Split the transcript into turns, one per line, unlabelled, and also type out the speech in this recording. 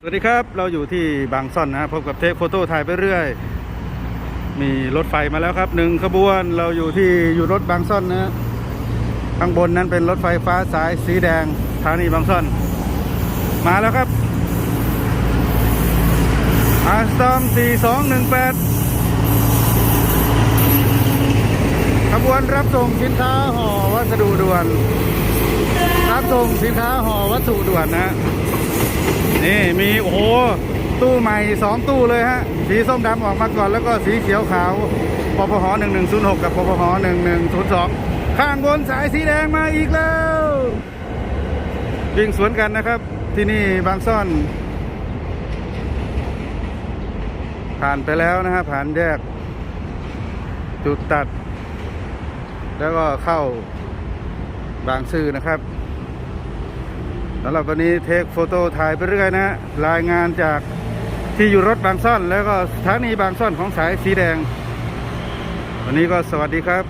สวัสดีครับ เราอยู่ที่บางซ่อนนะพบกับเทคโฟโต้ถ่ายไปเรื่อย มีรถไฟมาแล้วครับหนึ่งขบวนเราอยู่ที่อยู่รถบางซ่อนนะข้างบนนั้นเป็นรถไฟฟ้าสายสีแดงสถานีบางซ่อน มาแล้วครับอาสตอม4218 ขบวนรับส่งสินค้าห่อวัสดุด่วน รับส่งสินค้าห่อวัสดุด่วนนะ นี่มีโอ้โหตู้ใหม่สองตู้เลยฮะ สีส้มดำออกมาก่อนแล้วก็สีเขียวขาวปปห1106 กับปปห1102 ข้างบนสายสีแดงมาอีกแล้ววิ่งสวนกันนะครับ ที่นี่บางซ่อน ผ่านไปแล้วนะฮะผ่านแยก จุดตัด แล้วก็เข้าบางซื่อนะครับ สำหรับวันนี้เทคโฟโต้ถ่ายไปเรื่อยนะฮะรายงานจากที่อยู่รถบางซ่อน แล้วก็สถานีบางซ่อนของสายสีแดง วันนี้ก็สวัสดีครับ